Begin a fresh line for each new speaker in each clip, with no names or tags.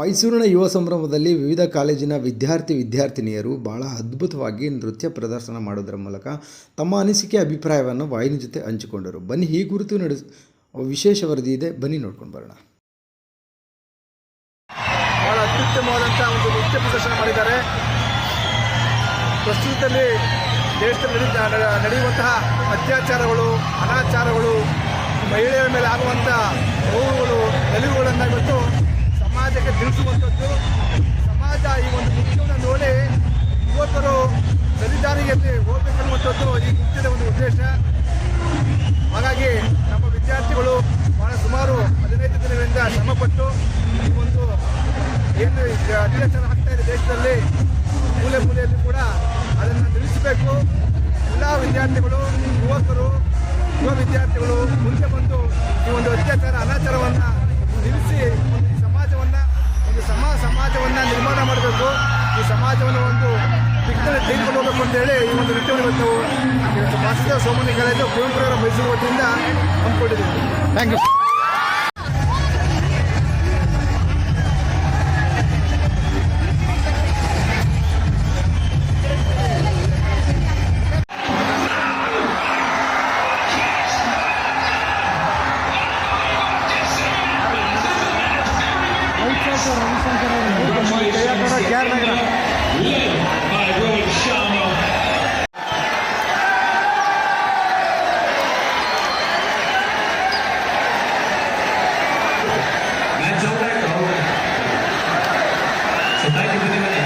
ಮೈಸೂರಿನ ಯುವ ಸಂಭ್ರಮದಲ್ಲಿ ವಿವಿಧ ಕಾಲೇಜಿನ ವಿದ್ಯಾರ್ಥಿ ವಿದ್ಯಾರ್ಥಿನಿಯರು ಬಹಳ ಅದ್ಭುತವಾಗಿ ನೃತ್ಯ ಪ್ರದರ್ಶನ ಮಾಡೋದರ ಮೂಲಕ ತಮ್ಮ ಅನಿಸಿಕೆ ಅಭಿಪ್ರಾಯವನ್ನು ವಾಹಿನಿ ಜೊತೆ ಹಂಚಿಕೊಂಡರು. ಬನ್ನಿ, ಈ ಕುರಿತು ನಡೆಸ, ವಿಶೇಷ ವರದಿ ಇದೆ. ಬನ್ನಿ ನೋಡ್ಕೊಂಡು ಬರೋಣ.
ಬಹಳ ಅತ್ಯುತ್ತಮವಾದಂಥ ಒಂದು ನೃತ್ಯ ಪ್ರದರ್ಶನ ಮಾಡಿದ್ದಾರೆ. ಪ್ರಸ್ತುತದಲ್ಲಿ ದೇಶದಲ್ಲಿ ನಡೆಯುವಂತಹ ಅತ್ಯಾಚಾರಗಳು, ಅನಾಚಾರಗಳು, ಮಹಿಳೆಯರ ಮೇಲೆ ಆಗುವಂಥ ಏನು ಅಧಿವೇಶನ ಆಗ್ತಾ ಇದೆ ದೇಶದಲ್ಲಿ. ಮೂಲೆ ಮೂಲೆಯಲ್ಲಿ ಕೂಡ ಅದನ್ನು ನಿಲ್ಲಿಸಬೇಕು. ಎಲ್ಲ ವಿದ್ಯಾರ್ಥಿಗಳು, ಯುವಕರು, ಯುವ ವಿದ್ಯಾರ್ಥಿಗಳು ಮುಂದೆ ಬಂದು ಈ ಒಂದು ಅತ್ಯಾಚಾರ, ಅನಾಚಾರವನ್ನು ನಿಲ್ಲಿಸಿ ಈ ಸಮಾಜವನ್ನು, ಒಂದು ಸಮ ಸಮಾಜವನ್ನು ನಿರ್ಮಾಣ ಮಾಡಬೇಕು. ಈ ಸಮಾಜವನ್ನು ಒಂದು ದಿಕ್ಕಿನಲ್ಲಿ ತೆಗೆದುಕೊಂಡು ಹೋಗಬೇಕು ಅಂತೇಳಿ ಈ ಒಂದು ನೃತ್ಯವನ್ನು ಇವತ್ತು ಇವತ್ತು ವಾಸುದೇವ ಸೋಮನಿ ಕಾಲೇಜು ಕುವೆಂಪುರವರ ಮೈಸೂರು ವತಿಯಿಂದ ಹಮ್ಮಿಕೊಂಡಿದ್ದೀವಿ thank you
K R Nagar Thank you.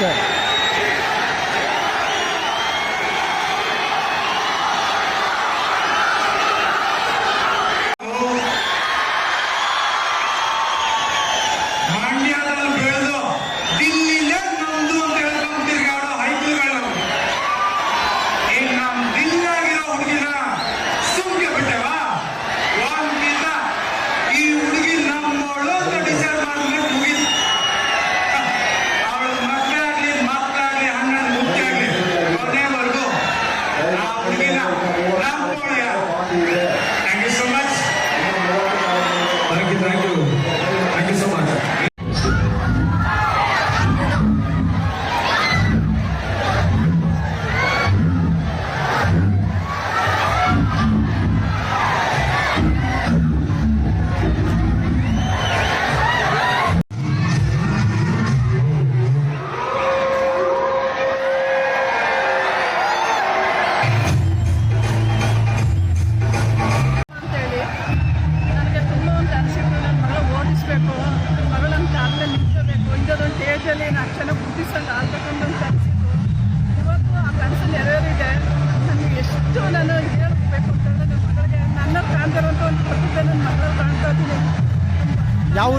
ಯಾವ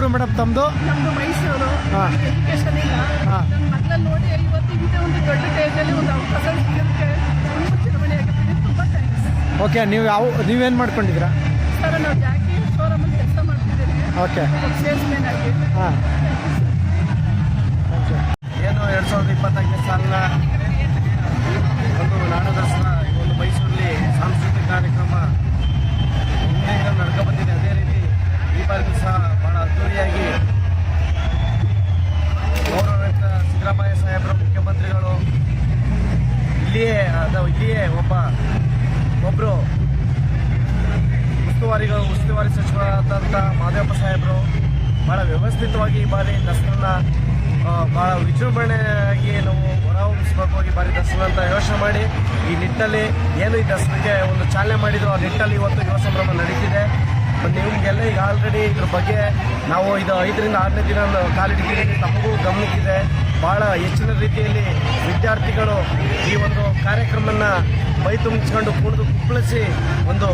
ಊರು ಮೇಡಮ್ ತಮ್ಮದು
ನಮ್ದು ಮೈಸೂರು.
ಹಾ.
ಎಜುಕೇಶನ್ ಇಲ್ಲ.
ಹಾ.
ನನ್ನ ನೋಡಿ ಇವತ್ತು ಇಂಥ ಒಂದು ದೊಡ್ಡ ಸ್ಟೇಜಲ್ಲಿ ಒಂದು ಅವಕಾಶ ಸಿಗೋದಕ್ಕೆ ತುಂಬ ಚುನಾವಣೆ ಆಗುತ್ತೆ ತುಂಬ ಥ್ಯಾಂಕ್ಸ್
ಓಕೆ ನೀವು ಯಾವ ನೀವೇನು ಮಾಡ್ಕೊಂಡಿದ್ದೀರಾ?
ಸರ್ ನಾವು ಜಾಕಿ ಶೋರೂಮಲ್ಲಿ ಕೆಲಸ ಮಾಡ್ತಿದ್ದೇನೆ
ಓಕೆ
ಸೇಲ್ಸ್ ಮ್ಯಾನ್ ಆಗಿ.
ಹಾಂ.
ಏನು ಎರಡು ಸಾವಿರದ ಇಪ್ಪತ್ತೈದನೇ ಸಾಲ ಒಂದು ದಸರಾ ಈ ಒಂದು ಮೈಸೂರಲ್ಲಿ ಸಾಂಸ್ಕೃತಿಕ ಕಾರ್ಯಕ್ರಮ ಹಿಂದೆಯಿಂದ ನಡ್ಕೊ ಬಂದಿದೆ ಅದೇ ರೀತಿ ಈ ಬಾರಿಗೂ ಸಹ ಭಾಳ ಅದ್ದೂರಿಯಾಗಿ ಗೌರವಯುತ ಸಿದ್ದರಾಮಯ್ಯ ಸಾಹೇಬರು ಮುಖ್ಯಮಂತ್ರಿಗಳು ಇಲ್ಲಿಯೇ ಅದ ಇಲ್ಲಿಯೇ ಒಬ್ಬ ಒಬ್ಬರು ಉಸ್ತುವಾರಿಗಳು, ಉಸ್ತುವಾರಿ ಸಚಿವರಾದಂಥ ಮಾದೇವಪ್ಪ ಸಾಹೇಬರು ಭಾಳ ವ್ಯವಸ್ಥಿತವಾಗಿ ಈ ಬಾರಿ ದಸರನ್ನ ಬಹಳ ಭಾಳ ವಿಜೃಂಭಣೆಯಾಗಿ ನಾವು ಹೊರಹೊಮ್ಮಿಸ್ಬೇಕು ಈ ಬಾರಿ ದಸರಾ ಅಂತ ಯೋಚನೆ ಮಾಡಿ. ಈ ನಿಟ್ಟಲ್ಲಿ ಏನು ಈ ದಸರಿಗೆ ಒಂದು ಚಾಲನೆ ಮಾಡಿದ್ರು, ಆ ನಿಟ್ಟಲ್ಲಿ ಇವತ್ತು ಯುವ ಸಂಭ್ರಮ ನಡೀತಿದೆ. ಮತ್ತು ನಿಮಗೆಲ್ಲ ಈಗ ಆಲ್ರೆಡಿ ಇದ್ರ ಬಗ್ಗೆ ನಾವು ಇದು ಐದರಿಂದ ಆರನೇ ದಿನ ಕಾಲಿಟ್ಟಿದ್ದೀವಿ ತಮಗೂ ಗಮನಕ್ಕಿದೆ. ಭಾಳ ಹೆಚ್ಚಿನ ರೀತಿಯಲ್ಲಿ ವಿದ್ಯಾರ್ಥಿಗಳು ಈ ಒಂದು ಕಾರ್ಯಕ್ರಮನ ಮೈ ತುಂಬಿಸ್ಕೊಂಡು ಕುಣಿದು ಕುಪ್ಪಳಿಸಿ ಒಂದು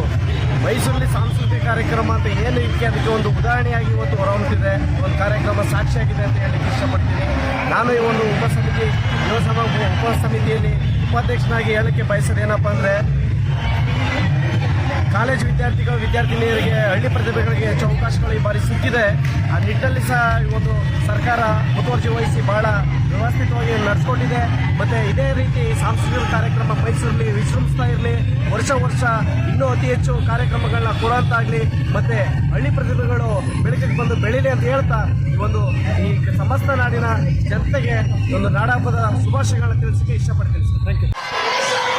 ಮೈಸೂರಲ್ಲಿ ಸಾಂಸ್ಕೃತಿಕ ಕಾರ್ಯಕ್ರಮ ಅಂತ ಏನು ಇದಕ್ಕೆ ಅದಕ್ಕೆ ಒಂದು ಉದಾಹರಣೆಯಾಗಿ ಇವತ್ತು ಹೊರಹೊಮ್ಮಿದೆ, ಒಂದು ಕಾರ್ಯಕ್ರಮ ಸಾಕ್ಷಿಯಾಗಿದೆ ಅಂತ ಹೇಳಲಿಕ್ಕೆ ಇಷ್ಟಪಡ್ತೀನಿ. ನಾನು ಈ ಒಂದು ಉಪ ಸಮಿತಿ ಯುವ ಸಭಾ ಉಪ ಸಮಿತಿಯಲ್ಲಿ ಉಪಾಧ್ಯಕ್ಷನಾಗಿ ಹೇಳಕ್ಕೆ ಬಯಸೋದೇನಪ್ಪ ಅಂದರೆ ಕಾಲೇಜು ವಿದ್ಯಾರ್ಥಿಗಳು, ವಿದ್ಯಾರ್ಥಿನಿಯರಿಗೆ, ಹಳ್ಳಿ ಪ್ರತಿಭೆಗಳಿಗೆ ಹೆಚ್ಚು ಅವಕಾಶಗಳು ಈ ಬಾರಿ ಸಿಕ್ಕಿದೆ. ಆ ನಿಟ್ಟಲ್ಲಿ ಸಹ ಈ ಒಂದು ಸರ್ಕಾರ ಮುತುವರ್ಜಿ ವಹಿಸಿ ಬಹಳ ವ್ಯವಸ್ಥಿತವಾಗಿ ನಡೆಸ್ಕೊಂಡಿದೆ. ಮತ್ತೆ ಇದೇ ರೀತಿ ಸಾಂಸ್ಕೃತಿಕ ಕಾರ್ಯಕ್ರಮ ಮೈಸೂರಲ್ಲಿ ವಿಜೃಂಭಿಸ್ತಾ ಇರಲಿ. ವರ್ಷ ವರ್ಷ ಇನ್ನೂ ಅತಿ ಹೆಚ್ಚು ಕಾರ್ಯಕ್ರಮಗಳನ್ನ ಕೊಡೋಂತಾಗಲಿ ಮತ್ತೆ ಹಳ್ಳಿ ಪ್ರತಿಭೆಗಳು ಬೆಳಕಿಗೆ ಬಂದು ಬೆಳೀಲಿ ಅಂತ ಹೇಳ್ತಾ ಈ ಒಂದು ಈ ಸಮಸ್ತ ನಾಡಿನ ಜನತೆಗೆ ಒಂದು ನಾಡಹಬ್ಬದ ಶುಭಾಶಯಗಳನ್ನು ತಿಳಿಸಿಕೆ ಇಷ್ಟಪಡ್ತೀನಿ ಸರ್. Thank you